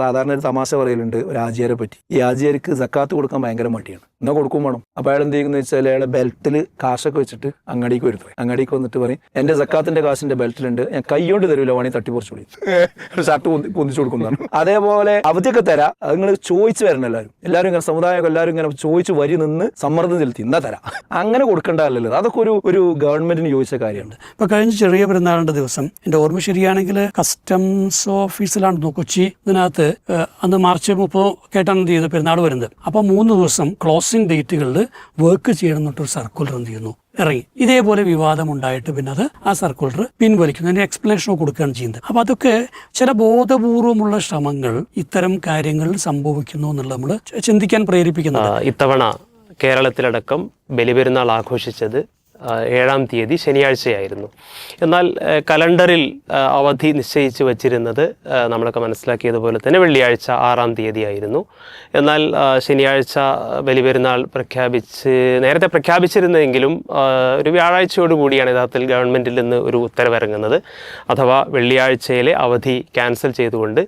സാധാരണ ഒരു തമാശ പറയലുണ്ട് ഒരു ആജിയരെ പറ്റി. ഈ ആജിയർക്ക് സക്കാത്ത് കൊടുക്കാൻ ഭയങ്കര മടിയാണ്. എന്നാൽ കൊടുക്കും വേണം. അപ്പൊ അയാൾ എന്ത് ചെയ്യുന്നത് വെച്ചാൽ അയാളെ ബെൽറ്റിൽ കാശൊക്കെ വെച്ചിട്ട് അങ്ങാടിക്ക് വരുത്തു അങ്ങാടിക്ക് വന്നിട്ട് പറയും എന്റെ സക്കാത്തിന്റെ കാശിന്റെ ബെൽറ്റിലുണ്ട് ഞാൻ കൈകൊണ്ട് തരൂല വേണമെങ്കിൽ തട്ടിപ്പറിച്ചു വിളി ഷർട്ട് പൊന്തിച്ചു കൊടുക്കുന്നതാണ് അതേപോലെ അവധിയൊക്കെ തരാം. അത് നിങ്ങൾ ചോദിച്ചു വരണം എല്ലാവരും. എല്ലാവരും ഇങ്ങനെ സമുദായം എല്ലാവരും ഇങ്ങനെ ചോദിച്ചു വരി നിന്ന് സമ്മർദ്ദം ചെലുത്തി. എന്നാ തരാം. അങ്ങനെ കൊടുക്കേണ്ടതല്ലല്ലോ അതൊക്കെ ഒരു ഒരു ഗവൺമെന്റിന് ചോദിച്ച കാര്യമാണ് ഇപ്പൊ കഴിഞ്ഞ ചെറിയ പെരുന്നാളിന്റെ ദിവസം എന്റെ ഓർമ്മ ശരിയാണെങ്കിൽ കസ്റ്റംസ് ഓഫീസിലാണ് കൊച്ചി ഇതിനകത്ത് അന്ന് മാർച്ച് മുപ്പത് കേട്ടാണ് എന്ത് ചെയ്തത് പെരുന്നാൾ വരുന്നത്. അപ്പൊ മൂന്ന് ദിവസം ക്ലോസിംഗ് ഡേറ്റുകളിൽ വർക്ക് ചെയ്യണം എന്നിട്ടൊരു സർക്കുലർ എന്ത് ചെയ്യുന്നു? ഇറങ്ങി. ഇതേപോലെ വിവാദം ഉണ്ടായിട്ട് പിന്നെ അത് ആ സർക്കുലർ പിൻവലിക്കുന്നു. അതിന്റെ എക്സ്പ്ലനേഷൻ കൊടുക്കുകയാണ് ചെയ്യുന്നത്. അപ്പൊ അതൊക്കെ ചില ബോധപൂർവമുള്ള ശ്രമങ്ങൾ ഇത്തരം കാര്യങ്ങൾ സംഭവിക്കുന്നു എന്നുള്ളത് നമ്മൾ ചിന്തിക്കാൻ പ്രേരിപ്പിക്കുന്നത് ഇത്തവണ കേരളത്തിലടക്കം ബലിപെരുന്നാൾ ആഘോഷിച്ചത് ഏഴാം തീയതി ശനിയാഴ്ചയായിരുന്നു. എന്നാൽ കലണ്ടറിൽ അവധി നിശ്ചയിച്ച് വച്ചിരുന്നത് നമ്മളൊക്കെ മനസ്സിലാക്കിയതുപോലെ തന്നെ വെള്ളിയാഴ്ച ആറാം തീയതിയായിരുന്നു. എന്നാൽ ശനിയാഴ്ച ബലിപെരുന്നാൾ പ്രഖ്യാപിച്ച് നേരത്തെ പ്രഖ്യാപിച്ചിരുന്നെങ്കിലും ഒരു വ്യാഴാഴ്ചയോട് കൂടിയാണ് യഥാർത്ഥത്തിൽ ഗവൺമെന്റിൽ നിന്ന് ഒരു ഉത്തരവിറങ്ങുന്നത്. അഥവാ വെള്ളിയാഴ്ചയിലെ അവധി ക്യാൻസൽ ചെയ്തുകൊണ്ട്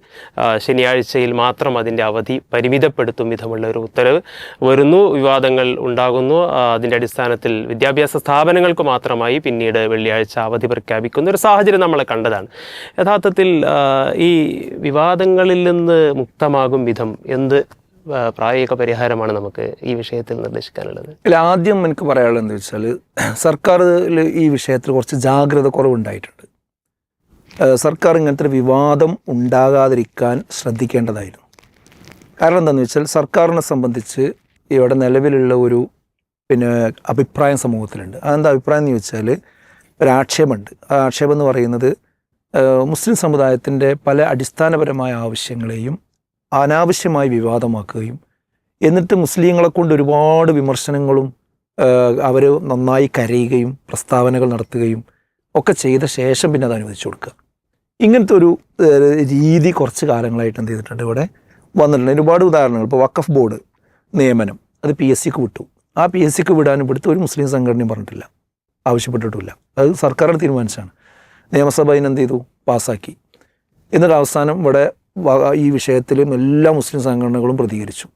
ശനിയാഴ്ചയിൽ മാത്രം അതിന്റെ അവധി പരിമിതപ്പെടുത്തും വിധമുള്ള ഒരു ഉത്തരവ് വരുന്നു. വിവാദങ്ങൾ ഉണ്ടാകുന്നു. അതിന്റെ അടിസ്ഥാനത്തിൽ വിദ്യാഭ്യാസ സ്ഥാപനങ്ങൾക്ക് മാത്രമായി പിന്നീട് വെള്ളിയാഴ്ച അവധി പ്രഖ്യാപിക്കുന്ന ഒരു സാഹചര്യം നമ്മൾ കണ്ടതാണ്. യഥാർത്ഥത്തിൽ ഈ വിവാദങ്ങളിൽ നിന്ന് മുക്തമാകും വിധം എന്ത് പ്രായോഗിക പരിഹാരമാണ് നമുക്ക് ഈ വിഷയത്തിൽ നിർദ്ദേശിക്കാനുള്ളത്? അല്ല ആദ്യം എനിക്ക് പറയാനുള്ളത് എന്താ വെച്ചാൽ സർക്കാരിൽ ഈ വിഷയത്തിൽ കുറച്ച് ജാഗ്രത കുറവുണ്ടായിട്ടുണ്ട്. സർക്കാർ ഇങ്ങനത്തെ ഒരു വിവാദം ഉണ്ടാകാതിരിക്കാൻ ശ്രദ്ധിക്കേണ്ടതായിരുന്നു. കാരണം എന്താണെന്ന് വെച്ചാൽ സർക്കാരിനെ സംബന്ധിച്ച് ഇവിടെ നിലവിലുള്ള ഒരു പിന്നെ അഭിപ്രായം സമൂഹത്തിലുണ്ട്. അതെന്താ അഭിപ്രായം എന്ന് ചോദിച്ചാൽ ഒരു ആക്ഷേപമുണ്ട്. ആ ആക്ഷേപം എന്ന് പറയുന്നത് മുസ്ലിം സമുദായത്തിന്റെ പല അടിസ്ഥാനപരമായ ആവശ്യങ്ങളെയും അനാവശ്യമായി വിവാദമാക്കുകയും എന്നിട്ട് മുസ്ലിങ്ങളെ കൊണ്ട് ഒരുപാട് വിമർശനങ്ങളും അവർ നന്നായി കരയുകയും പ്രസ്താവനകൾ നടത്തുകയും ഒക്കെ ചെയ്ത ശേഷം പിന്നെ അത് അനുവദിച്ചു കൊടുക്കുക. ഇങ്ങനത്തെ ഒരു രീതി കുറച്ച് കാലങ്ങളായിട്ട് എന്ത് ചെയ്തിട്ടുണ്ട് ഇവിടെ വന്നിട്ടുണ്ട്. ഒരുപാട് ഉദാഹരണങ്ങൾ. ഇപ്പോൾ വക്കഫ് ബോർഡ് നിയമനം. അത് പി എസ് സിക്ക് വിട്ടു. ആ പി എസ് സിക്ക് വിടാൻ ഇവിടുത്തെ ഒരു മുസ്ലിം സംഘടനയും പറഞ്ഞിട്ടില്ല. ആവശ്യപ്പെട്ടിട്ടില്ല അത് സർക്കാരിന്റെ തീരുമാനിച്ചാണ്. നിയമസഭ അതിനെന്ത് ചെയ്തു? പാസ്സാക്കി. എന്നിട്ട് അവസാനം ഇവിടെ ഈ വിഷയത്തിലും എല്ലാ മുസ്ലിം സംഘടനകളും പ്രതികരിച്ചു.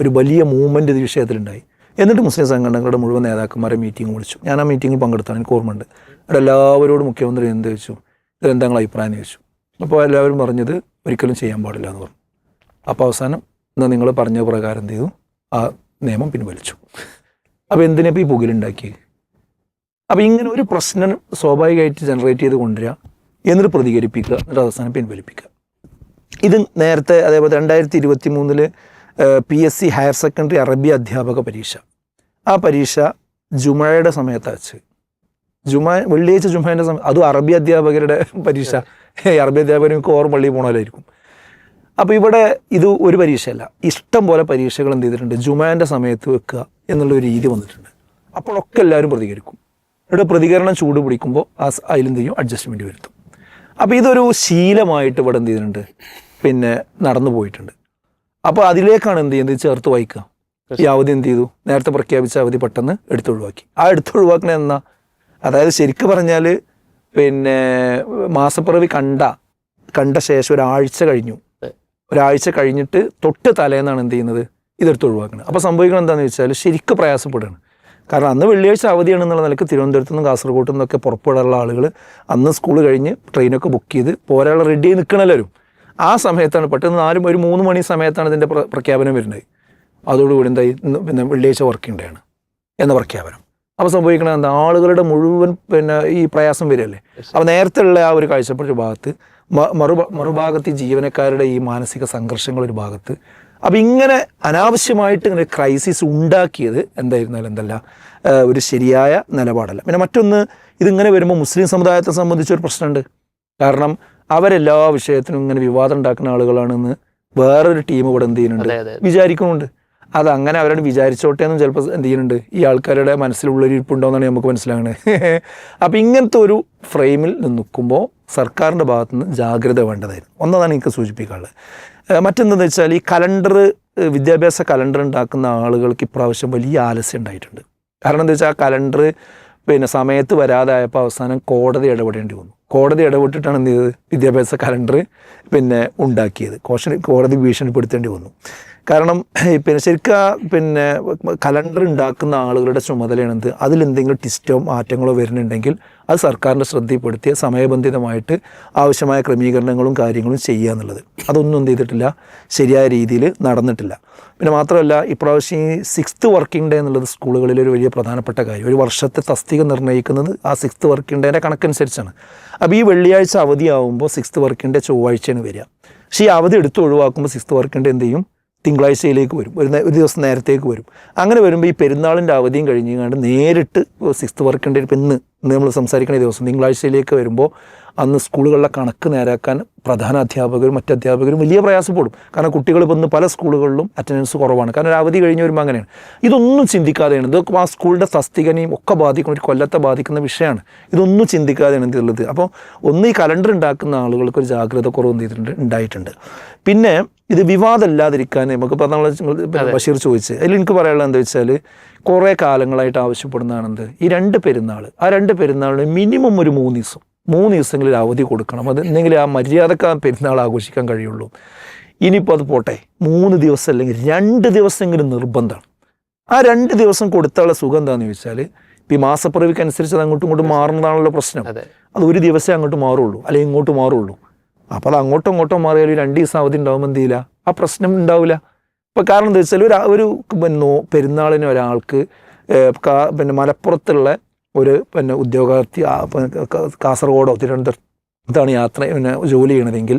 ഒരു വലിയ മൂവ്മെന്റ് ഈ വിഷയത്തിലുണ്ടായി. എന്നിട്ട് മുസ്ലിം സംഘടനകളുടെ മുഴുവൻ നേതാക്കന്മാരെ മീറ്റിംഗ് വിളിച്ചു. ഞാൻ ആ മീറ്റിംഗിൽ പങ്കെടുത്താണ്. എനിക്ക് ഓർമ്മയുണ്ട്. അവിടെ എല്ലാവരോടും മുഖ്യമന്ത്രി എന്ത് ചോദിച്ചു? ഇത് എന്താ അഭിപ്രായം ചോദിച്ചു. അപ്പോൾ എല്ലാവരും പറഞ്ഞത് ഒരിക്കലും ചെയ്യാൻ പാടില്ല എന്ന് പറഞ്ഞു. അപ്പോൾ അവസാനം എന്നാൽ നിങ്ങൾ പറഞ്ഞ പ്രകാരം എന്ത് ചെയ്തു? ആ നിയമം പിൻവലിച്ചു. അപ്പോൾ എന്തിനാ ഇപ്പോൾ ഈ പുകയിലുണ്ടാക്കി അപ്പോൾ ഇങ്ങനെ ഒരു പ്രശ്നം സ്വാഭാവികമായിട്ട് ജനറേറ്റ് ചെയ്ത് കൊണ്ടുവരിക എന്നിട്ട് പ്രതികരിപ്പിക്കുക എന്നിട്ട് അവസാനം പിൻവലിപ്പിക്കുക. ഇത് നേരത്തെ അതേപോലെ രണ്ടായിരത്തി ഇരുപത്തി മൂന്നിൽ P S C higher secondary അറബി അധ്യാപക പരീക്ഷ. ആ പരീക്ഷ ജുമയുടെ സമയത്ത് വെച്ച് ജുമ വെള്ളിയാഴ്ച ജുമേന്റെ സമയം അതും അറബി അധ്യാപകരുടെ പരീക്ഷ. അറബി അധ്യാപകർക്ക് ഓർ പള്ളി പോകണമല്ലായിരിക്കും അപ്പോൾ ഇവിടെ ഇത് ഒരു പരീക്ഷയല്ല. ഇഷ്ടം പോലെ പരീക്ഷകൾ എന്ത് ചെയ്തിട്ടുണ്ട്? ജുമാന്റെ സമയത്ത് വെക്കുക എന്നുള്ള ഒരു രീതി വന്നിട്ടുണ്ട്. അപ്പോഴൊക്കെ എല്ലാവരും പ്രതികരിക്കും. ഇവിടെ പ്രതികരണം ചൂട് പിടിക്കുമ്പോൾ ആ അതിലെന്ത് ചെയ്യും? അഡ്ജസ്റ്റ്മെന്റ് വരുത്തും. അപ്പോൾ ഇതൊരു ശീലമായിട്ട് ഇവിടെ എന്ത് ചെയ്തിട്ടുണ്ട്? പിന്നെ നടന്നു പോയിട്ടുണ്ട്. അപ്പോൾ അതിലേക്കാണ് എന്ത് ചെയ്യുന്നത്? ചേർത്ത് വായിക്കുക. ഈ അവധി എന്ത് ചെയ്തു? നേരത്തെ പ്രഖ്യാപിച്ച അവധി പെട്ടെന്ന് എടുത്തൊഴിവാക്കി. ആ എടുത്തൊഴിവാക്കണ എന്നാ? അതായത് ശരിക്ക് പറഞ്ഞാൽ പിന്നെ മാസപ്പിറവി കണ്ട കണ്ട ശേഷം ഒരാഴ്ച കഴിഞ്ഞു. ഒരാഴ്ച കഴിഞ്ഞിട്ട് തൊട്ട് തലേന്നാണ് എന്ത് ചെയ്യുന്നത്? ഇതെടുത്ത് ഒഴിവാക്കുന്നത്. അപ്പോൾ സംഭവിക്കുന്നത് എന്താണെന്ന് വെച്ചാൽ ശരിക്ക് പ്രയാസപ്പെടുകയാണ്. കാരണം അന്ന് വെള്ളിയാഴ്ച അവധിയാണ് എന്നുള്ള നിലയ്ക്ക് തിരുവനന്തപുരത്തു നിന്നും കാസർഗോഡ് നിന്നൊക്കെ പുറപ്പെടാനുള്ള ആളുകൾ അന്ന് സ്കൂൾ കഴിഞ്ഞ് ട്രെയിനൊക്കെ ബുക്ക് ചെയ്ത് പോരാളെ റെഡി ആയി നിൽക്കണല്ലോ ആ സമയത്താണ് പെട്ടെന്ന് നാലും ഒരു മൂന്ന് മണി സമയത്താണ് ഇതിന്റെ പ്ര- പ്രഖ്യാപനം വരുന്നത്. അതോടുകൂടി എന്തായി? പിന്നെ വെള്ളിയാഴ്ച വർക്കിംഗ് ഡേ എന്ന പ്രഖ്യാപനം. അപ്പോൾ സംഭവിക്കണത് എന്താ? ആളുകളുടെ മുഴുവൻ പിന്നെ ഈ പ്രയാസം വരികയല്ലേ? അപ്പോൾ നേരത്തെ ഉള്ള ആ ഒരു കാഴ്ചപ്പാട് ഭാഗത്ത് മറു മറുഭാഗത്ത് ഈ ജീവനക്കാരുടെ ഈ മാനസിക സംഘർഷങ്ങൾ ഒരു ഭാഗത്ത്. അപ്പം ഇങ്ങനെ അനാവശ്യമായിട്ട് ഇങ്ങനെ ക്രൈസിസ് ഉണ്ടാക്കിയത് എന്തായിരുന്നാലും എന്തല്ല ഒരു ശരിയായ നിലപാടല്ല. പിന്നെ മറ്റൊന്ന് ഇതിങ്ങനെ വരുമ്പോൾ മുസ്ലിം സമുദായത്തെ സംബന്ധിച്ചൊരു പ്രശ്നമുണ്ട്. കാരണം അവരെല്ലാ വിഷയത്തിനും ഇങ്ങനെ വിവാദം ഉണ്ടാക്കുന്ന ആളുകളാണെന്ന് വേറൊരു ടീം ഇവിടെ എന്ത് ചെയ്യുന്നുണ്ട് വിചാരിക്കുന്നുണ്ട്. അത് അങ്ങനെ അവരോട് വിചാരിച്ചോട്ടെ എന്നും ചിലപ്പോൾ എന്ത് ചെയ്യുന്നുണ്ട്? ഈ ആൾക്കാരുടെ മനസ്സിലുള്ളൊരു ഇരിപ്പുണ്ടോയെന്നാണ് നമുക്ക് മനസ്സിലാകുന്നത് അപ്പോൾ ഇങ്ങനത്തെ ഒരു ഫ്രെയിമിൽ നിൽക്കുമ്പോൾ സർക്കാരിന്റെ ഭാഗത്തു നിന്ന് ജാഗ്രത വേണ്ടതായിരുന്നു. ഒന്നതാണ് എനിക്ക് സൂചിപ്പിക്കാനുള്ളത്. ഏഹ് മറ്റെന്തെന്ന് വെച്ചാൽ ഈ കലണ്ടർ വിദ്യാഭ്യാസ കലണ്ടർ ഉണ്ടാക്കുന്ന ആളുകൾക്ക് ഇപ്രാവശ്യം വലിയ ആലസ്യം ഉണ്ടായിട്ടുണ്ട്. കാരണം എന്താ വെച്ചാൽ ആ കലണ്ടർ പിന്നെ സമയത്ത് വരാതായപ്പോൾ അവസാനം കോടതി ഇടപെടേണ്ടി വന്നു. കോടതി ഇടപെട്ടിട്ടാണ് എന്ത് ചെയ്തത്? വിദ്യാഭ്യാസ കലണ്ടർ പിന്നെ ഉണ്ടാക്കിയത്. കോഷൻ കോടതി ഭീഷണിപ്പെടുത്തേണ്ടി വന്നു. കാരണം പിന്നെ ശരിക്കും ആ പിന്നെ കലണ്ടർ ഉണ്ടാക്കുന്ന ആളുകളുടെ ചുമതലയാണ് എന്ത് അതിലെന്തെങ്കിലും ട്വിസ്റ്റോ മാറ്റങ്ങളോ വരുന്നുണ്ടെങ്കിൽ അത് സർക്കാരിന്റെ ശ്രദ്ധയിൽപ്പെടുത്തിയ സമയബന്ധിതമായിട്ട് ആവശ്യമായ ക്രമീകരണങ്ങളും കാര്യങ്ങളും ചെയ്യുക എന്നുള്ളത്. അതൊന്നും എന്ത് ചെയ്തിട്ടില്ല. ശരിയായ രീതിയിൽ നടന്നിട്ടില്ല. പിന്നെ മാത്രമല്ല ഇപ്രാവശ്യം ഈ സിക്സ്ത് വർക്കിംഗ് ഡേ എന്നുള്ളത് സ്കൂളുകളിൽ ഒരു വലിയ പ്രധാനപ്പെട്ട കാര്യം. ഒരു വർഷത്തെ തസ്തിക നിർണയിക്കുന്നത് ആ സിക്സ്ത് വർക്കിംഗ് ഡേന്റെ കണക്കനുസരിച്ചാണ്. അപ്പോൾ ഈ വെള്ളിയാഴ്ച അവധിയാവുമ്പോൾ സിക്സ്ത് വർക്കിംഗ് ഡേ ചൊവ്വാഴ്ചയാണ് വരിക. പക്ഷേ ഈ അവധി എടുത്ത് ഒഴിവാക്കുമ്പോൾ സിക്സ്ത് വർക്കിംഗ് ഡേ എന്ത് ചെയ്യും? തിങ്കളാഴ്ചയിലേക്ക് വരും. ഒരു ഒരു ദിവസം നേരത്തേക്ക് വരും. അങ്ങനെ വരുമ്പോൾ ഈ പെരുന്നാളിന്റെ അവധിയും കഴിഞ്ഞ് കണ്ട് നേരിട്ട് സിക്സ്ത് വർക്ക് ഡേ ഇപ്പം ഇന്ന് ഇന്ന് നമ്മൾ സംസാരിക്കുന്ന ദിവസം തിങ്കളാഴ്ചയിലേക്ക് വരുമ്പോൾ അന്ന് സ്കൂളുകളിലെ കണക്ക് നേരാക്കാൻ പ്രധാന അധ്യാപകരും മറ്റ് അധ്യാപകരും വലിയ പ്രയാസപ്പെടും. കാരണം കുട്ടികൾ ഇപ്പം പല സ്കൂളുകളിലും അറ്റൻഡൻസ് കുറവാണ്. കാരണം ഒരു അവധി കഴിഞ്ഞ് വരുമ്പോൾ അങ്ങനെയാണ്. ഇതൊന്നും ചിന്തിക്കാതെയാണ്. ഇതൊക്കെ ആ സ്കൂളിന്റെ തസ്തികനെയും ഒക്കെ ബാധിക്കുന്ന ഒരു കൊല്ലത്തെ ബാധിക്കുന്ന വിഷയമാണ്. ഇതൊന്നും ചിന്തിക്കാതെയാണ് എന്തുള്ളത് അപ്പോൾ ഒന്ന് ഈ കലണ്ടർ ഉണ്ടാക്കുന്ന ആളുകൾക്ക് ഒരു ജാഗ്രത കുറവ് എന്ത് ചെയ്തിട്ടുണ്ട്? ഉണ്ടായിട്ടുണ്ട്. പിന്നെ ഇത് വിവാദമില്ലാതിരിക്കാൻ നമുക്ക് പിന്നെ ബഷീർ ചോദിച്ച്. അതിൽ എനിക്ക് പറയാനുള്ളത് എന്താ വെച്ചാൽ കുറേ കാലങ്ങളായിട്ട് ആവശ്യപ്പെടുന്നതാണ് എന്ത് ഈ രണ്ട് പെരുന്നാൾ ആ രണ്ട് പെരുന്നാളിന് മിനിമം ഒരു മൂന്ന് ദിവസം. മൂന്ന് ദിവസങ്ങളിൽ അവധി കൊടുക്കണം. അത് എന്തെങ്കിലും ആ മര്യാദയ്ക്ക് ആ പെരുന്നാൾ ആഘോഷിക്കാൻ കഴിയുള്ളൂ. ഇനിയിപ്പോൾ അത് പോട്ടെ. മൂന്ന് ദിവസം അല്ലെങ്കിൽ രണ്ട് ദിവസമെങ്കിലും നിർബന്ധമാണ് ആ രണ്ട് ദിവസം കൊടുത്തുള്ള സുഖം എന്താണെന്ന് ചോദിച്ചാൽ ഈ മാസപ്പിറവിക്ക് അനുസരിച്ച് അത് അങ്ങോട്ടും ഇങ്ങോട്ടും മാറുന്നതാണല്ലോ പ്രശ്നം. അത്. ഒരു ദിവസമേ അങ്ങോട്ട് മാറുള്ളൂ. അല്ലെങ്കിൽ ഇങ്ങോട്ട് മാറുള്ളൂ. അപ്പോൾ അത് അങ്ങോട്ടും ഇങ്ങോട്ടും മാറിയാൽ ഒരു രണ്ട് ദിവസം അവധി ഉണ്ടാകുമ്പോൾ എന്ത് ചെയ്യില്ല? ആ പ്രശ്നം ഉണ്ടാവില്ല. ഇപ്പോൾ കാരണം എന്താ വെച്ചാൽ ഒരു ഒരു പിന്നെ പെരുന്നാളിന് ഒരാൾക്ക് പിന്നെ മലപ്പുറത്തുള്ള ഒരു പിന്നെ ഉദ്യോഗാർത്ഥി കാസർഗോഡോ തിരുവനന്തപുരത്താണ് യാത്ര പിന്നെ ജോലി ചെയ്യണതെങ്കിൽ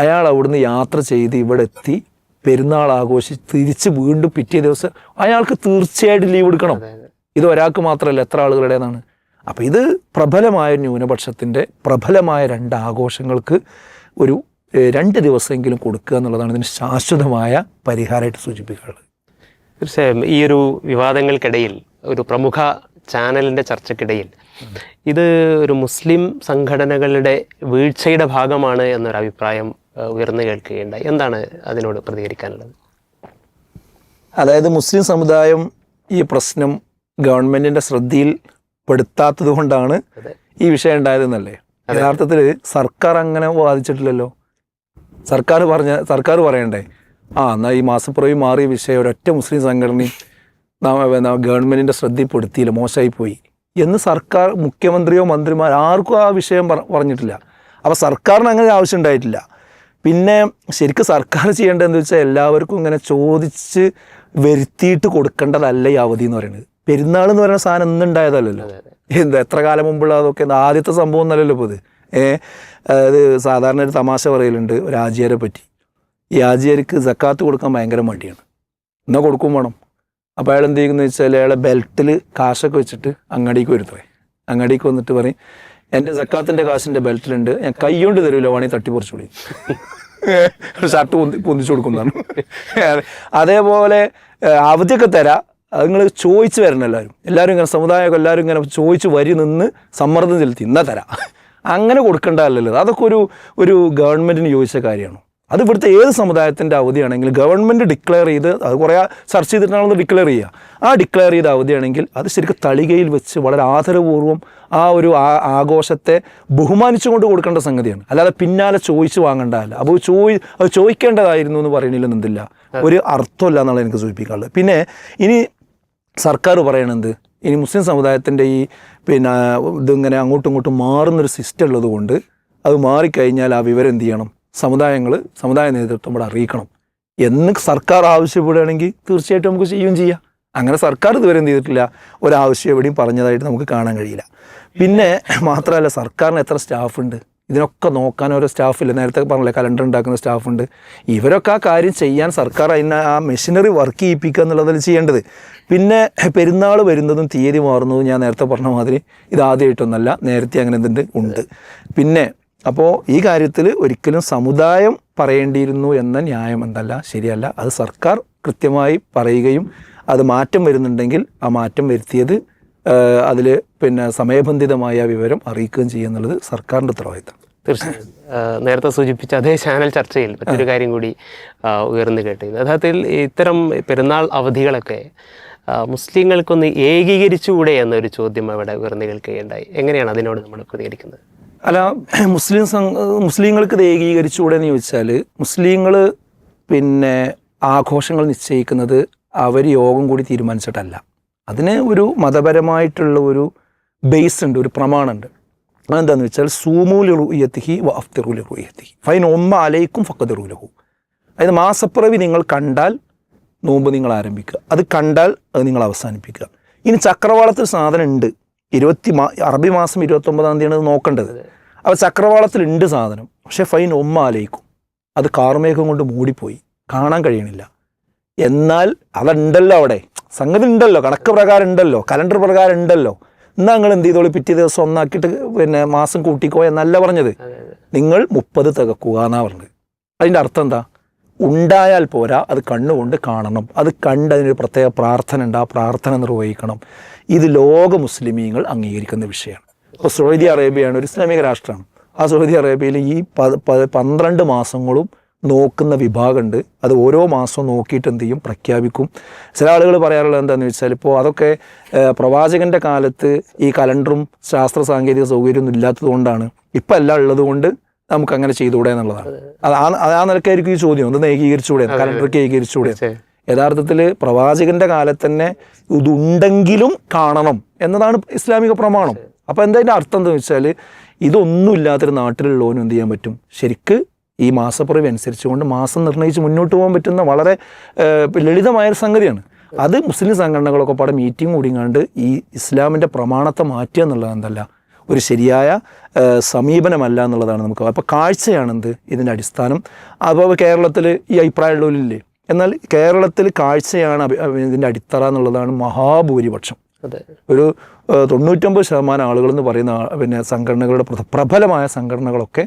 അയാൾ അവിടുന്ന് യാത്ര ചെയ്ത് ഇവിടെ എത്തി പെരുന്നാൾ ആഘോഷിച്ച് തിരിച്ച് വീണ്ടും പിറ്റേ ദിവസം അയാൾക്ക് തീർച്ചയായിട്ടും ലീവ് എടുക്കണം. ഇത് ഒരാൾക്ക് മാത്രമല്ല എത്ര ആളുകളുടേതാണ്. അപ്പോൾ ഇത് പ്രബലമായ ന്യൂനപക്ഷത്തിന്റെ പ്രബലമായ രണ്ട് ആഘോഷങ്ങൾക്ക് ഒരു രണ്ട് ദിവസമെങ്കിലും കൊടുക്കുക എന്നുള്ളതാണ് ഇതിന് ശാശ്വതമായ പരിഹാരമായിട്ട് സൂചിപ്പിക്കാനുള്ളത്. തീർച്ചയായും ഈ ഒരു വിവാദങ്ങൾക്കിടയിൽ ഒരു പ്രമുഖ ചാനലിന്റെ ചർച്ചയ്ക്കിടയിൽ. ഇത് ഒരു മുസ്ലിം സംഘടനകളുടെ വീഴ്ചയുടെ ഭാഗമാണ് എന്നൊരു അഭിപ്രായം ഉയർന്നു കേൾക്കുകയുണ്ടായി. എന്താണ് അതിനോട് പ്രതികരിക്കാനുള്ളത്? അതായത് മുസ്ലിം സമുദായം ഈ പ്രശ്നം ഗവൺമെന്റിന്റെ ശ്രദ്ധയിൽ പെടുത്താത്തത് കൊണ്ടാണ് ഈ വിഷയം ഉണ്ടായതെന്നല്ലേ? യഥാർത്ഥത്തിൽ സർക്കാർ അങ്ങനെ വാദിച്ചിട്ടില്ലല്ലോ? സർക്കാർ പറഞ്ഞ സർക്കാർ പറയണ്ടേ? ആ എന്നാൽ ഈ മാസപ്പിറവി മാറിയ വിഷയം ഒരൊറ്റ മുസ്ലിം സംഘടനയും ഗവൺമെന്റിന്റെ ശ്രദ്ധയിൽപ്പെടുത്തിയില്ല മോശമായി പോയി എന്ന് സർക്കാർ മുഖ്യമന്ത്രിയോ മന്ത്രിമാർ ആർക്കും ആ വിഷയം പറഞ്ഞിട്ടില്ല. അപ്പോൾ സർക്കാരിന് അങ്ങനെ ആവശ്യം ഉണ്ടായിട്ടില്ല. പിന്നെ ശരിക്കും സർക്കാർ ചെയ്യേണ്ടതെന്ന് വെച്ചാൽ എല്ലാവർക്കും ഇങ്ങനെ ചോദിച്ച് വരുത്തിയിട്ട് കൊടുക്കേണ്ടതല്ല ഈ അവധി എന്ന് പറയുന്നത്. പെരുന്നാൾ എന്ന് പറയുന്ന സാധനം ഇന്നുണ്ടായതല്ലല്ലോ എന്താ എത്ര കാലം മുമ്പുള്ള അതൊക്കെ എന്താ ആദ്യത്തെ സംഭവം ഒന്നല്ലല്ലോ ഇപ്പോൾ ഇത്. ഏഹ് അത് സാധാരണ ഒരു തമാശ പറയലുണ്ട് ഒരു ആജിയരെ പറ്റി. ഈ ആജിയർക്ക് സക്കാത്ത് കൊടുക്കാൻ ഭയങ്കര മടിയാണ്. എന്നാൽ കൊടുക്കും വേണം? അപ്പോൾ അയാൾ എന്ത് ചെയ്യുന്നത് വെച്ചാൽ അയാളെ ബെൽറ്റിൽ കാശൊക്കെ വെച്ചിട്ട് അങ്ങാടിക്ക് വരുത്തേ അങ്ങാടിക്ക് വന്നിട്ട് പറയും എന്റെ സക്കാത്തിന്റെ കാശിന്റെ ബെൽറ്റിലുണ്ട് ഞാൻ കൈ കൊണ്ട് തരുമല്ലോ വേണമെങ്കിൽ തട്ടിപ്പറിച്ചോളി ഷർട്ട് പൊന്തി പൊന്തിച്ചു കൊടുക്കുന്നതാണ്. അതേപോലെ അവധിയൊക്കെ തരാം. അത് നിങ്ങൾ ചോദിച്ച് വരണം എല്ലാവരും. എല്ലാവരും ഇങ്ങനെ സമുദായമൊക്കെ എല്ലാവരും ഇങ്ങനെ ചോദിച്ച് വരി നിന്ന് സമ്മർദ്ദം ചെലുത്തി ഇന്നാ തരാം. അങ്ങനെ കൊടുക്കേണ്ടതല്ലല്ലോ അതൊക്കെ ഒരു ഒരു ഗവൺമെന്റിന് ചോദിച്ച കാര്യമാണ്. അത് ഇവിടുത്തെ ഏത് സമുദായത്തിന്റെ അവധിയാണെങ്കിലും ഗവൺമെന്റ് ഡിക്ലെയർ ചെയ്ത് അത് കുറേ സെർച്ച് ചെയ്തിട്ടാണെന്ന് ഡിക്ലെയർ ചെയ്യുക. ആ ഡിക്ലെയർ ചെയ്ത അവധിയാണെങ്കിൽ അത് ശരിക്കും തളികയിൽ വെച്ച് വളരെ ആദരപൂർവം ആ ഒരു ആഘോഷത്തെ ബഹുമാനിച്ചുകൊണ്ട് കൊടുക്കേണ്ട സംഗതിയാണ്. അല്ലാതെ പിന്നാലെ ചോദിച്ച് വാങ്ങേണ്ടതല്ല അപ്പോൾ ചോയി അത് ചോദിക്കേണ്ടതായിരുന്നു എന്ന് പറയണില്ലെന്നില്ല ഒരു അർത്ഥമില്ല എന്നുള്ളത് എനിക്ക് സൂചിപ്പിക്കാനുള്ളത്. പിന്നെ ഇനി സർക്കാർ പറയണത് ഇനി മുസ്ലിം സമുദായത്തിന്റെ ഈ പിന്നെ ഇതിങ്ങനെ അങ്ങോട്ടും ഇങ്ങോട്ടും മാറുന്നൊരു സിസ്റ്റം ഉള്ളത് കൊണ്ട് അത് മാറിക്കഴിഞ്ഞാൽ ആ വിവരം എന്ത് ചെയ്യണം? സമുദായങ്ങൾ സമുദായ നേതൃത്വം ഇവിടെ അറിയിക്കണം. എന്ന് സർക്കാർ ആവശ്യപ്പെടുകയാണെങ്കിൽ തീർച്ചയായിട്ടും നമുക്ക് ചെയ്യുകയും ചെയ്യാം. അങ്ങനെ സർക്കാർ ഇതുവരെ എന്ത് ചെയ്തിട്ടില്ല. ഒരാവശ്യം എവിടെയും പറഞ്ഞതായിട്ട് നമുക്ക് കാണാൻ കഴിയില്ല. പിന്നെ മാത്രമല്ല സർക്കാരിന് എത്ര സ്റ്റാഫ് ഉണ്ട്? ഇതിനൊക്കെ നോക്കാൻ ഓരോ സ്റ്റാഫില്ല നേരത്തെ പറഞ്ഞില്ലേ കലണ്ടർ ഉണ്ടാക്കുന്ന സ്റ്റാഫുണ്ട് ഇവരൊക്കെ ആ കാര്യം ചെയ്യാൻ സർക്കാർ അതിന് ആ മെഷീനറി വർക്ക് ചെയ്യിപ്പിക്കുക എന്നുള്ളതിൽ ചെയ്യേണ്ടത്. പിന്നെ പെരുന്നാൾ വരുന്നതും തീയതി മാറുന്നതും ഞാൻ നേരത്തെ പറഞ്ഞ മാതിരി ഇതാദ്യമായിട്ടൊന്നല്ല നേരത്തെ അങ്ങനെ എന്തുണ്ട്? ഉണ്ട്. പിന്നെ അപ്പോൾ ഈ കാര്യത്തിൽ ഒരിക്കലും സമുദായം പറയേണ്ടിയിരുന്നു എന്ന ന്യായം എന്തല്ല ശരിയല്ല. അത് സർക്കാർ കൃത്യമായി പറയുകയും അത് മാറ്റം വരുന്നുണ്ടെങ്കിൽ ആ മാറ്റം വരുത്തിയത് അതിൽ പിന്നെ സമയബന്ധിതമായ വിവരം അറിയിക്കുകയും ചെയ്യുന്നുള്ളത് സർക്കാരിന്റെ ഉത്തരവാദിത്തം. തീർച്ചയായും. നേരത്തെ സൂചിപ്പിച്ച അതേ ചാനൽ ചർച്ചയിൽ മറ്റൊരു കാര്യം കൂടി ഉയർന്നു കേട്ടിരുന്നു. യഥാർത്ഥത്തിൽ ഇത്തരം പെരുന്നാൾ അവധികളൊക്കെ മുസ്ലിങ്ങൾക്കൊന്ന് ഏകീകരിച്ചുകൂടെ എന്നൊരു ചോദ്യം അവിടെ ഉയർന്നു കേൾക്കുകയുണ്ടായി. എങ്ങനെയാണ് അതിനോട് നമ്മൾ പ്രതികരിക്കുന്നത്? അല്ല മുസ്ലിം മുസ്ലിങ്ങൾക്ക് ഇത് ഏകീകരിച്ചുകൂടെ എന്ന് ചോദിച്ചാൽ മുസ്ലിങ്ങൾ പിന്നെ ആഘോഷങ്ങൾ നിശ്ചയിക്കുന്നത് അവർ യോഗം കൂടി തീരുമാനിച്ചിട്ടല്ല. അതിന് ഒരു മതപരമായിട്ടുള്ള ഒരു ബേസ് ഉണ്ട് ഒരു പ്രമാണമുണ്ട്. അതെന്താണെന്ന് വെച്ചാൽ സൂമൂലി റുയത്തിഹി വ അഫ്തിറുലി ഫൈൻ ഒമ്മ അലയിക്കും ഫക്കതിറുലഹു അതായത് മാസപ്പിറവി നിങ്ങൾ കണ്ടാൽ നോമ്പ് നിങ്ങൾ ആരംഭിക്കുക. അത് കണ്ടാൽ അത് നിങ്ങൾ അവസാനിപ്പിക്കുക. ഇനി ചക്രവാളത്തിൽ സാധനം ഉണ്ട്. ഇരുപത്തി മാ അറബി മാസം ഇരുപത്തൊമ്പതാം തീയതിയാണ് നോക്കേണ്ടത്. അപ്പോൾ ചക്രവാളത്തിൽ ഉണ്ട് സാധനം. പക്ഷേ ഫൈൻ ഒമ്മ ആലയിക്കും അത് കാർമേഘം കൊണ്ട് മൂടിപ്പോയി. കാണാൻ കഴിയണില്ല. എന്നാൽ അതുണ്ടല്ലോ അവിടെ. സംഗതി ഉണ്ടല്ലോ. കണക്ക് പ്രകാരം ഉണ്ടല്ലോ. കലണ്ടർ പ്രകാരം ഉണ്ടല്ലോ. എന്നാൽ നിങ്ങൾ എന്ത് ചെയ്തോളൂ? പിറ്റേ ദിവസം ഒന്നാക്കിയിട്ട് പിന്നെ മാസം കൂട്ടിക്കോ എന്നല്ല പറഞ്ഞത്. നിങ്ങൾ മുപ്പത് തികക്കുക എന്നാ പറഞ്ഞത്. അതിന്റെ അർത്ഥം എന്താ? ഉണ്ടായാൽ പോരാ. അത് കണ്ണുകൊണ്ട് കാണണം. അത് കണ്ട് അതിനൊരു പ്രത്യേക പ്രാർത്ഥന ഉണ്ട്. ആ പ്രാർത്ഥന നിർവഹിക്കണം. ഇത് ലോക മുസ്ലിമീങ്ങൾ അംഗീകരിക്കുന്ന വിഷയമാണ്. ഇപ്പോൾ സൗദി അറേബ്യയാണ് ഒരു ഇസ്ലാമിക രാഷ്ട്രമാണ് ആ സൗദി അറേബ്യയിൽ ഈ പന്ത്രണ്ട് മാസങ്ങളും നോക്കുന്ന വിഭാഗമുണ്ട് അത് ഓരോ മാസവും നോക്കിയിട്ട് എന്ത് ചെയ്യും? പ്രഖ്യാപിക്കും. ചില ആളുകൾ പറയാറുള്ളത് എന്താണെന്ന് വെച്ചാൽ ഇപ്പോൾ അതൊക്കെ പ്രവാചകന്റെ കാലത്ത് ഈ കലണ്ടറും ശാസ്ത്ര സാങ്കേതിക സൗകര്യമൊന്നും ഇല്ലാത്തത് കൊണ്ടാണ് ഇപ്പം എല്ലാം ഉള്ളത് കൊണ്ട് നമുക്ക് അങ്ങനെ ചെയ്തുകൂടെ എന്നുള്ളതാണ്. അത് ആ ആ നിലക്കായിരിക്കും ഈ ചോദ്യം. ഒന്ന് ഏകീകരിച്ചുകൂടെ? കലണ്ടർക്ക് ഏകീകരിച്ചുകൂടെ? യഥാർത്ഥത്തിൽ പ്രവാചകന്റെ കാലത്ത് തന്നെ ഇതുണ്ടെങ്കിലും കാണണം എന്നതാണ് ഇസ്ലാമിക പ്രമാണം. അപ്പോൾ എന്തതിന്റെ അർത്ഥം എന്താണെന്ന് വെച്ചാൽ ഇതൊന്നും ഇല്ലാത്തൊരു നാട്ടിലുള്ളവനും എന്ത് ചെയ്യാൻ പറ്റും? ശരിക്ക് ഈ മാസപ്പിറവി അനുസരിച്ചുകൊണ്ട് മാസം നിർണയിച്ച് മുന്നോട്ട് പോകാൻ പറ്റുന്ന വളരെ ലളിതമായ ലളിതമായൊരു സംഗതിയാണ്. അത് മുസ്ലിം സംഘടനകളൊക്കെ പാടെ മീറ്റിംഗ് കൂടിങ്ങാണ്ട് ഈ ഇസ്ലാമിന്റെ പ്രമാണത്തെ മാറ്റുക എന്നുള്ളത് എന്തല്ല ഒരു ശരിയായ സമീപനമല്ല എന്നുള്ളതാണ് നമുക്ക്. അപ്പോൾ കാഴ്ചയാണെന്ത് ഇതിന്റെ അടിസ്ഥാനം? അപ്പോൾ കേരളത്തിൽ ഈ അഭിപ്രായമുള്ളവരില്ലേ? എന്നാൽ കേരളത്തിൽ കാഴ്ചയാണ് ഇതിന്റെ അടിത്തറ എന്നുള്ളതാണ് മഹാഭൂരിപക്ഷം. ഒരു തൊണ്ണൂറ്റൊമ്പത് ശതമാനം ആളുകൾ എന്ന് പറയുന്ന പിന്നെ സംഘടനകളുടെ പ്രബലമായ സംഘടനകളൊക്കെ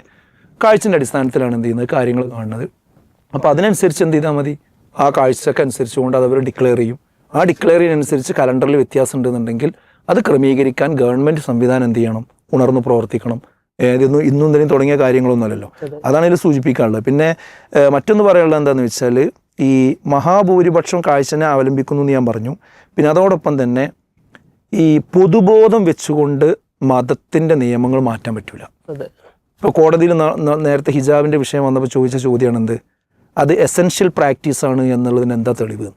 കാഴ്ചന്റെ അടിസ്ഥാനത്തിലാണ് എന്ത് ചെയ്യുന്നത് കാര്യങ്ങൾ കാണുന്നത്. അപ്പോൾ അതിനനുസരിച്ച് എന്ത് ചെയ്താൽ മതി? ആ കാഴ്ചക്ക് അനുസരിച്ചുകൊണ്ട് അത് അവർ ഡിക്ലെയർ ചെയ്യും. ആ ഡിക്ലെയർ ചെയ്യുന്നതനുസരിച്ച് കലണ്ടറിൽ വ്യത്യാസം ഉണ്ടെന്നുണ്ടെങ്കിൽ അത് ക്രമീകരിക്കാൻ ഗവൺമെന്റ് സംവിധാനം എന്ത് ചെയ്യണം? ഉണർന്ന് പ്രവർത്തിക്കണം. ഇതൊന്നും ഇന്നും ഇന്നലെയും തുടങ്ങിയ കാര്യങ്ങളൊന്നുമല്ലല്ലോ അതാണ് ഇതിൽ സൂചിപ്പിക്കാനുള്ളത്. പിന്നെ മറ്റൊന്ന് പറയാനുള്ളത് എന്താണെന്ന് വെച്ചാൽ ഈ മഹാഭൂരിപക്ഷം കാഴ്ചനെ അവലംബിക്കുന്നു എന്ന് ഞാൻ പറഞ്ഞു. പിന്നെ അതോടൊപ്പം തന്നെ ഈ പൊതുബോധം വെച്ചുകൊണ്ട് മതത്തിന്റെ നിയമങ്ങൾ മാറ്റാൻ പറ്റില്ല ഇപ്പോൾ കോടതിയിൽ നേരത്തെ ഹിജാബിന്റെ വിഷയം വന്നപ്പോൾ ചോദിച്ച ചോദ്യമാണ് എന്ത് അത് എസെൻഷ്യൽ പ്രാക്ടീസ് ആണ് എന്നുള്ളതിന് എന്താ തെളിവ്?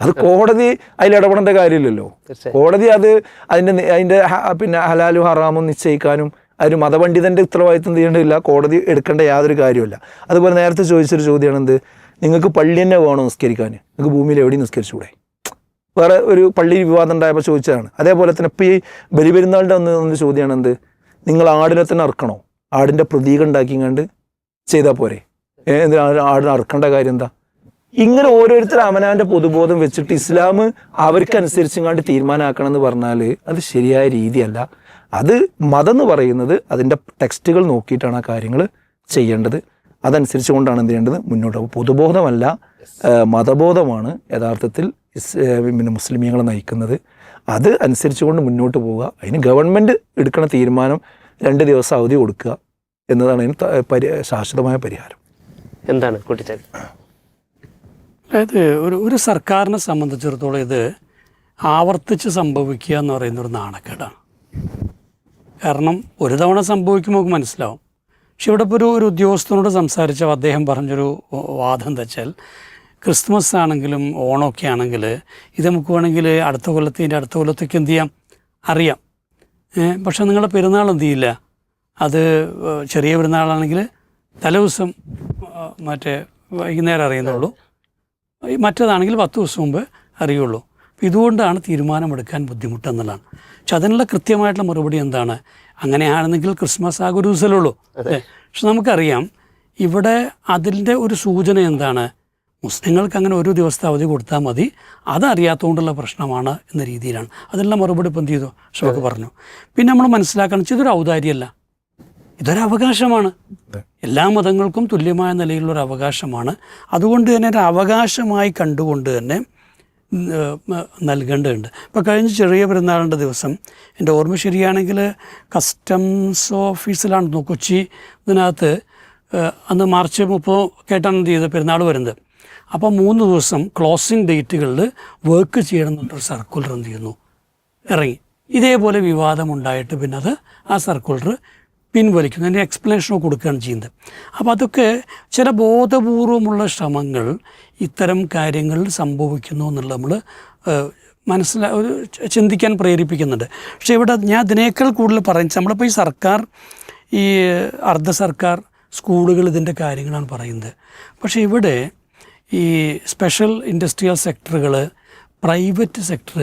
അത് കോടതി അതിൽ ഇടപെടേണ്ട കാര്യമില്ലല്ലോ. കോടതി അത് അതിന്റെ അതിന്റെ അതിന്റെ പിന്നെ ഹലാലും ഹറാമും നിശ്ചയിക്കാനും അതിന് മതപണ്ഡിതന്റെ ഉത്തരവാദിത്വം ചെയ്യേണ്ടതില്ല കോടതി എടുക്കേണ്ട യാതൊരു കാര്യമില്ല അതുപോലെ നേരത്തെ ചോദിച്ചൊരു ചോദ്യമാണ് എന്ത് നിങ്ങൾക്ക് പള്ളി തന്നെ വേണോ നിസ്കരിക്കാൻ? നിങ്ങൾക്ക് ഭൂമിയിൽ എവിടെയും നിസ്കരിച്ചുകൂടെ? വേറെ ഒരു പള്ളി വിവാദം ഉണ്ടായപ്പോൾ ചോദിച്ചതാണ്. അതേപോലെ തന്നെ ഇപ്പോൾ ഈ ബലിപെരുന്നാളിന്റെ ഒന്ന് ഒന്ന് ചോദ്യമാണ് എന്ത്? നിങ്ങൾ ആടിനെ തന്നെ അറുക്കണോ? ആടിന്റെ പ്രതീകം കണ്ട് ചെയ്താൽ പോരെ. എന്തിനാണ് എന്തിനാ ആടിനെ അറുക്കേണ്ട കാര്യം എന്താ? ഇങ്ങനെ ഓരോരുത്തർ അവനവന്റെ പൊതുബോധം വെച്ചിട്ട് ഇസ്ലാം അവർക്കനുസരിച്ചിങ്ങാണ്ട് തീരുമാനമാക്കണം എന്ന് പറഞ്ഞാൽ അത് ശരിയായ രീതിയല്ല. അത് മതം എന്ന് പറയുന്നത് അതിന്റെ ടെക്സ്റ്റുകൾ നോക്കിയിട്ടാണ് ആ കാര്യങ്ങൾ ചെയ്യേണ്ടത്. അതനുസരിച്ച് കൊണ്ടാണ് എന്ത് ചെയ്യേണ്ടത്? മുന്നോട്ട് പൊതുബോധമല്ല മതബോധമാണ് യഥാർത്ഥത്തിൽ ഇസ് പിന്നെ മുസ്ലിമീങ്ങളെ നയിക്കുന്നത്. അത് അനുസരിച്ചുകൊണ്ട് മുന്നോട്ട് പോവുക. അതിന് ഗവൺമെന്റ് എടുക്കുന്ന തീരുമാനം രണ്ട് ദിവസം അവധി കൊടുക്കുക എന്നതാണ് അതിന് പരി ശാശ്വതമായ പരിഹാരം. എന്താണ് കൂട്ടിച്ചേരി അതായത് ഒരു ഒരു സർക്കാരിനെ സംബന്ധിച്ചിടത്തോളം ഇത് ആവർത്തിച്ച് സംഭവിക്കുക എന്ന് പറയുന്ന ഒരു നാണക്കേടാണ്. കാരണം ഒരു തവണ സംഭവിക്കുമ്പോൾ നമുക്ക് മനസ്സിലാവും. പക്ഷെ ഇവിടെ ഇപ്പോൾ ഒരു ഒരു ഉദ്യോഗസ്ഥനോട് സംസാരിച്ചപ്പോൾ അദ്ദേഹം പറഞ്ഞൊരു വാദം എന്താ വെച്ചാൽ ക്രിസ്മസ് ആണെങ്കിലും ഓണമൊക്കെ ആണെങ്കിൽ ഇത് നമുക്ക് വേണമെങ്കിൽ അടുത്ത കൊല്ലത്തിന്റെ അടുത്ത കൊല്ലത്തേക്ക് എന്ത് ചെയ്യാം? അറിയാം. പക്ഷേ നിങ്ങളുടെ പെരുന്നാൾ എന്ത് ചെയ്യില്ല? അത് ചെറിയ പെരുന്നാളാണെങ്കിൽ തലേദിവസം മറ്റേ വൈകുന്നേരം അറിയുന്നുള്ളൂ. മറ്റേതാണെങ്കിൽ പത്ത് ദിവസം മുമ്പ് അറിയുള്ളൂ. അപ്പോൾ ഇതുകൊണ്ടാണ് തീരുമാനമെടുക്കാൻ ബുദ്ധിമുട്ടെന്നുള്ളതാണ്. പക്ഷെ അതിനുള്ള കൃത്യമായിട്ടുള്ള മറുപടി എന്താണ്? അങ്ങനെയാണെങ്കിൽ ക്രിസ്മസ് ആകെ ഒരു ദിവസമല്ലേ ഉള്ളൂ. പക്ഷെ നമുക്കറിയാം ഇവിടെ അതിന്റെ ഒരു സൂചന എന്താണ്? മുസ്ലിങ്ങൾക്ക് അങ്ങനെ ഒരു ദിവസത്തെ അവധി കൊടുത്താൽ മതി. അതറിയാത്തതുകൊണ്ടുള്ള പ്രശ്നമാണ് എന്ന രീതിയിലാണ്. അതെല്ലാം മറുപടി ഇപ്പം എന്ത് ചെയ്തു? ഷോക്ക് പറഞ്ഞു. പിന്നെ നമ്മൾ മനസ്സിലാക്കണം ഇതൊരു ഔദാര്യമല്ല. ഇതൊരു അവകാശമാണ്. എല്ലാ മതങ്ങൾക്കും തുല്യമായ നിലയിലുള്ള ഒരു അവകാശമാണ്. അതുകൊണ്ട് തന്നെ ഒരു അവകാശമായി കണ്ടുകൊണ്ട് തന്നെ നൽകേണ്ടതുണ്ട്. ഇപ്പോൾ കഴിഞ്ഞ ചെറിയ പെരുന്നാളിന്റെ ദിവസം എന്റെ ഓർമ്മ ശരിയാണെങ്കിൽ കസ്റ്റംസ് ഓഫീസിലാണ് കൊച്ചി ഇതിനകത്ത് അന്ന് മാർച്ച് മുപ്പത് കേട്ടാണ് എന്ത് ചെയ്തത് പെരുന്നാൾ വരുന്നത്. അപ്പോൾ മൂന്ന് ദിവസം ക്ലോസിംഗ് ഡേറ്റുകളിൽ വർക്ക് ചെയ്യണം എന്നുള്ളൊരു സർക്കുലർ എന്ത് ചെയ്യുന്നു. ഇറങ്ങി. ഇതേപോലെ വിവാദമുണ്ടായിട്ട് പിന്നെ അത് ആ സർക്കുലർ പിൻവലിക്കുന്നു. അതിന്റെ എക്സ്പ്ലനേഷനോ കൊടുക്കുകയാണ് ചെയ്യുന്നത്. അപ്പോൾ അതൊക്കെ ചില ബോധപൂർവമുള്ള ശ്രമങ്ങൾ ഇത്തരം കാര്യങ്ങൾ സംഭവിക്കുന്നു എന്നുള്ളത് നമ്മൾ മനസ്സിലാ ഒരു ചിന്തിക്കാൻ പ്രേരിപ്പിക്കുന്നുണ്ട്. പക്ഷേ ഇവിടെ ഞാൻ അതിനേക്കാൾ കൂടുതൽ പറയുന്നത് നമ്മളിപ്പോൾ ഈ സർക്കാർ ഈ അർദ്ധ സർക്കാർ സ്കൂളുകൾ ഇതിന്റെ കാര്യങ്ങളാണ് പറയുന്നത്. പക്ഷേ ഇവിടെ ഈ സ്പെഷ്യൽ ഇൻഡസ്ട്രിയൽ സെക്ടറുകൾ പ്രൈവറ്റ് സെക്ടർ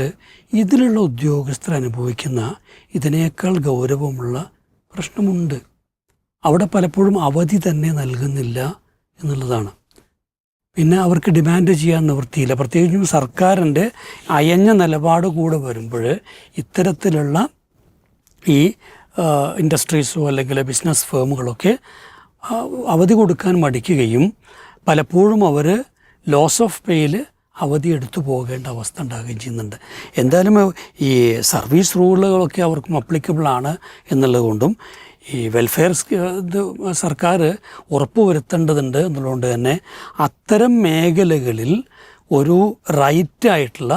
ഇതിലുള്ള ഉദ്യോഗസ്ഥർ അനുഭവിക്കുന്ന ഇതിനേക്കാൾ ഗൗരവമുള്ള പ്രശ്നമുണ്ട്. അവിടെ പലപ്പോഴും അവധി തന്നെ നൽകുന്നില്ല എന്നുള്ളതാണ്. പിന്നെ അവർക്ക് ഡിമാൻഡ് ചെയ്യാൻ നിവൃത്തിയില്ല. പ്രത്യേകിച്ചും സർക്കാരിന്റെ അയഞ്ഞ നിലപാട് കൂടെ വരുമ്പോൾ ഇത്തരത്തിലുള്ള ഈ ഇൻഡസ്ട്രീസോ അല്ലെങ്കിൽ ബിസിനസ് ഫേമുകളൊക്കെ അവധി കൊടുക്കാൻ മടിക്കുകയും പലപ്പോഴും അവർ ലോസ് ഓഫ് പേയിൽ അവധി എടുത്തു പോകേണ്ട അവസ്ഥ ഉണ്ടാകുകയും ചെയ്യുന്നുണ്ട്. എന്തായാലും ഈ സർവീസ് റൂളുകളൊക്കെ അവർക്കും അപ്ലിക്കബിൾ ആണ് എന്നുള്ളത് കൊണ്ടും ഈ വെൽഫെയർ ഇത് സർക്കാർ ഉറപ്പുവരുത്തേണ്ടതുണ്ട് എന്നുള്ളതുകൊണ്ട് തന്നെ അത്തരം മേഖലകളിൽ ഒരു റൈറ്റായിട്ടുള്ള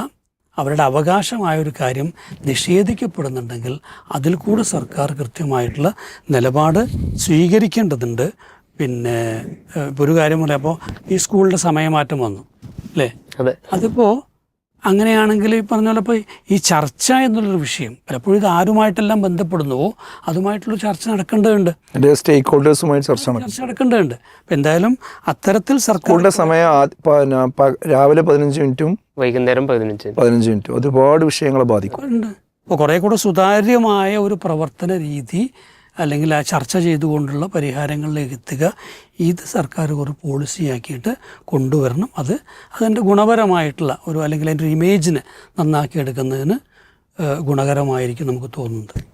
അവരുടെ അവകാശമായ ഒരു കാര്യം നിഷേധിക്കപ്പെടുന്നുണ്ടെങ്കിൽ അതിൽ കൂടെ സർക്കാർ കൃത്യമായിട്ടുള്ള നിലപാട് സ്വീകരിക്കേണ്ടതുണ്ട്. പിന്നെ ഒരു കാര്യം പറയാം. അപ്പോൾ ഈ സ്കൂളിന്റെ സമയമാറ്റം വന്നു അല്ലേ? അതെ. അതിപ്പോൾ അങ്ങനെയാണെങ്കിൽ ഈ പറഞ്ഞ പോലെ ഇപ്പോൾ ഈ ചർച്ച എന്നുള്ളൊരു വിഷയം പലപ്പോഴും ഇത് ആരുമായിട്ടെല്ലാം ബന്ധപ്പെടുന്നുവോ അതുമായിട്ടുള്ള ചർച്ച നടക്കേണ്ടതുണ്ട്. സ്റ്റേക്ക് ഹോൾഡേഴ്സുമായി ചർച്ച ചർച്ച നടക്കേണ്ടതുണ്ട്. അപ്പം എന്തായാലും അത്തരത്തിൽ സർക്കാരിന്റെ സമയം രാവിലെ പതിനഞ്ച് മിനിറ്റും വൈകുന്നേരം പതിനഞ്ച് പതിനഞ്ച് മിനിറ്റും. ഒരുപാട് വിഷയങ്ങളെ ബാധിക്കും. ഉണ്ട്. അപ്പോൾ കുറേ കൂടെ സുതാര്യമായ ഒരു പ്രവർത്തന രീതി അല്ലെങ്കിൽ ആ ചർച്ച ചെയ്തുകൊണ്ടുള്ള പരിഹാരങ്ങളിലേക്ക് എത്തുക. ഇത് സർക്കാർ ഒരു പോളിസിയാക്കിയിട്ട് കൊണ്ടുവരണം. അത് അതിന്റെ ഗുണപരമായിട്ടുള്ള ഒരു അല്ലെങ്കിൽ അതിന്റെ ഇമേജിനെ നന്നാക്കി എടുക്കുന്നതിന് ഗുണകരമായിരിക്കും നമുക്ക് തോന്നുന്നത്.